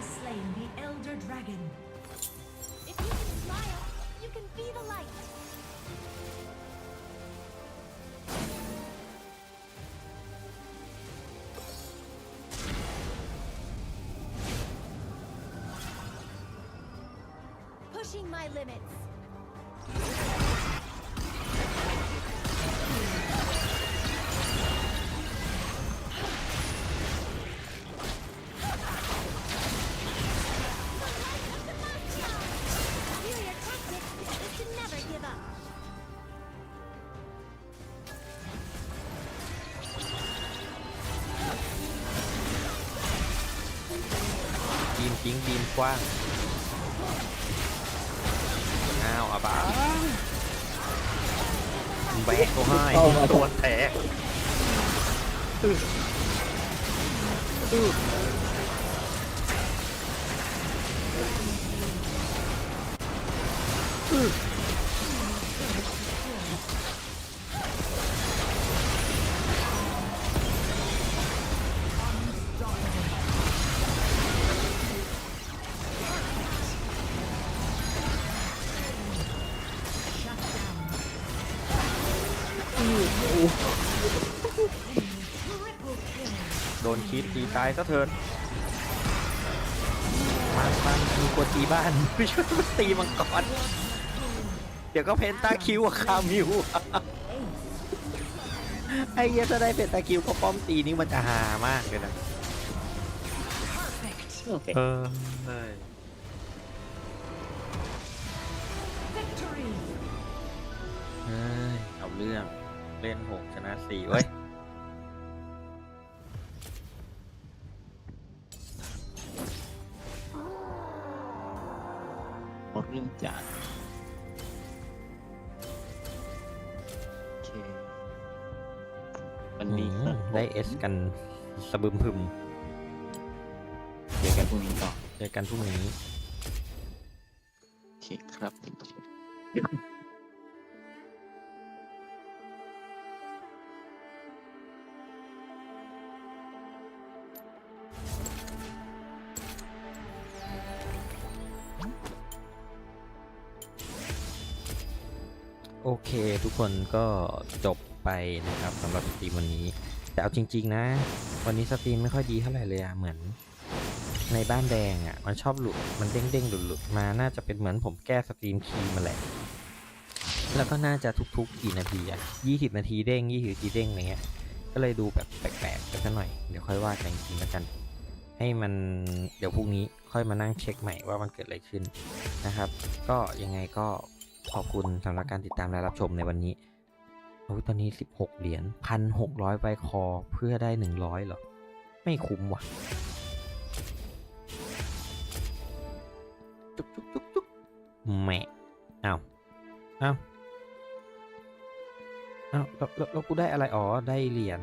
has slain the Elder Dragon. If you can smile, you can be the light. Pushing my limits. มทิ้งบีมกว้างอ้าวอาบ้าแบกก็ให้เข้ามาตัวแตก โดนคิดตีตายซะเถิดมาปันมีกดตีบ้านไม่ช่วยมันตีมังกรเดี๋ยวก็เพนตาคิวอะคามิวไอ้เหี้ยถ้าได้เพนตาคิวก็ป้อมตีนี่มันจะหามากเลยนะ Perfect. โอเคเออใช่ Victory. เฮ้ยเอาเรื่อง เล่นหกชนะสี่เว้ย เรื่องจานโอเควันนี้อืมได้เอสกันสะบึมพึมเจอกันพรุ่งนี้ต่อเจอกันพรุ่งนี้ โอเคครับ โอเคทุกคนก็จบไปนะครับสำหรับสตรีมวันนี้ แต่เอาจริง ๆ นะ วันนี้สตรีมไม่ค่อยดีเท่าไหร่เลยอะเหมือน ในบ้านแดงอะมันชอบหลุดมันเด้งๆหลุดๆมาน่าจะเป็นเหมือนผมแก้สตรีมคีย์มาแหละแล้วก็น่าจะทุกๆกี่นาทีอะยี่สิบนาทีเด้งยี่สิบนาทีเด้งอะไรเงี้ย ก็เลยดูแบบแปลกๆไปสักหน่อย เดี๋ยวค่อยว่ากันอีกทีแล้วกัน ให้มันเดี๋ยวพรุ่งนี้ค่อยมานั่งเช็คใหม่ว่ามันเกิดอะไรขึ้นนะครับ ก็ยังไงก็ ขอบคุณสำหรับการติดตามและรับชมในวันนี้โอ้ยตอนนี้ 16 เหรียญพันหกร้อยใบคอเพื่อได้ 100เหรอ ไม่คุ้มว่ะจุ๊บจุ๊บจุ๊บจุ๊บแหมอ้าวอ้าวอ้าแล้วแล้วกูได้อะไร อ๋อ ได้เหรียญ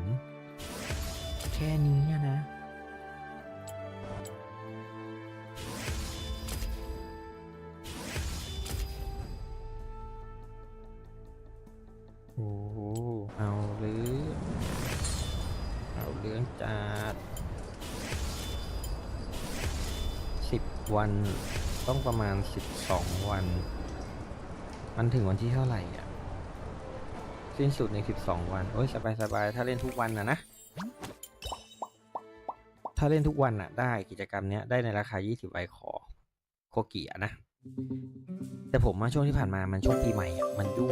แค่นี้นะ โอ้เอาเรื่องเอาเรื่องจัดสิบวันต้องประมาณสิบสองวัน มันถึงวันที่เท่าไหร่อะ สิ้นสุดในสิบสองวัน โอ้ยสบายสบายถ้าเล่นทุกวันนะนะ ถ้าเล่นทุกวันอะ ได้กิจกรรมเนี้ยได้ในราคา20ใบขอโคกิอะนะ แต่ผมว่าช่วงที่ผ่านมามันช่วงปีใหม่อะมันยุ่ง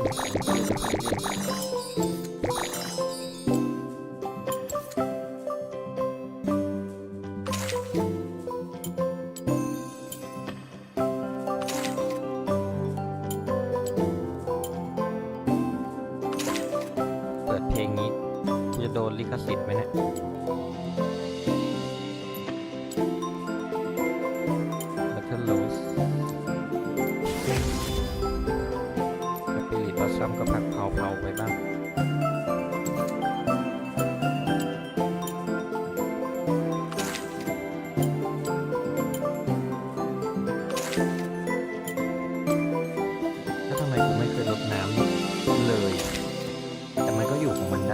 เปิดเพลงนี้จะโดนลิขสิทธิ์ไหมเนี่ย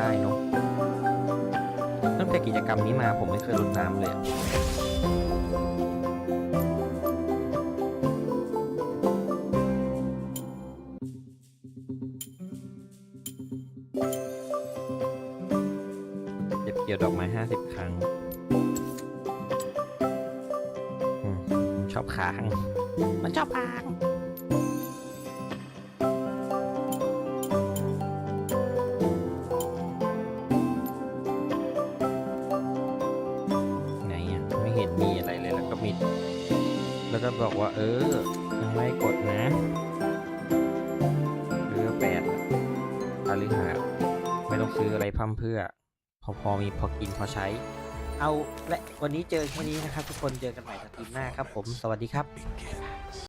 ได้เนาะตั้งแต่กิจกรรมนี้มาผมไม่เคยรดน้ำเลยเกี่ยวดอกไม้50ครั้งชอบค้าง มันชอบค้าง บอกว่า เออยังไม่กดนะเรือแปดอลิหาไม่ต้องซื้ออะไรพั่มเพรื่อ พอพอมีพอกินพอใช้ เอาและวันนี้เจอวันนี้นะครับ ทุกคนเจอกันใหม่สตรีมหน้าครับผม สวัสดีครับ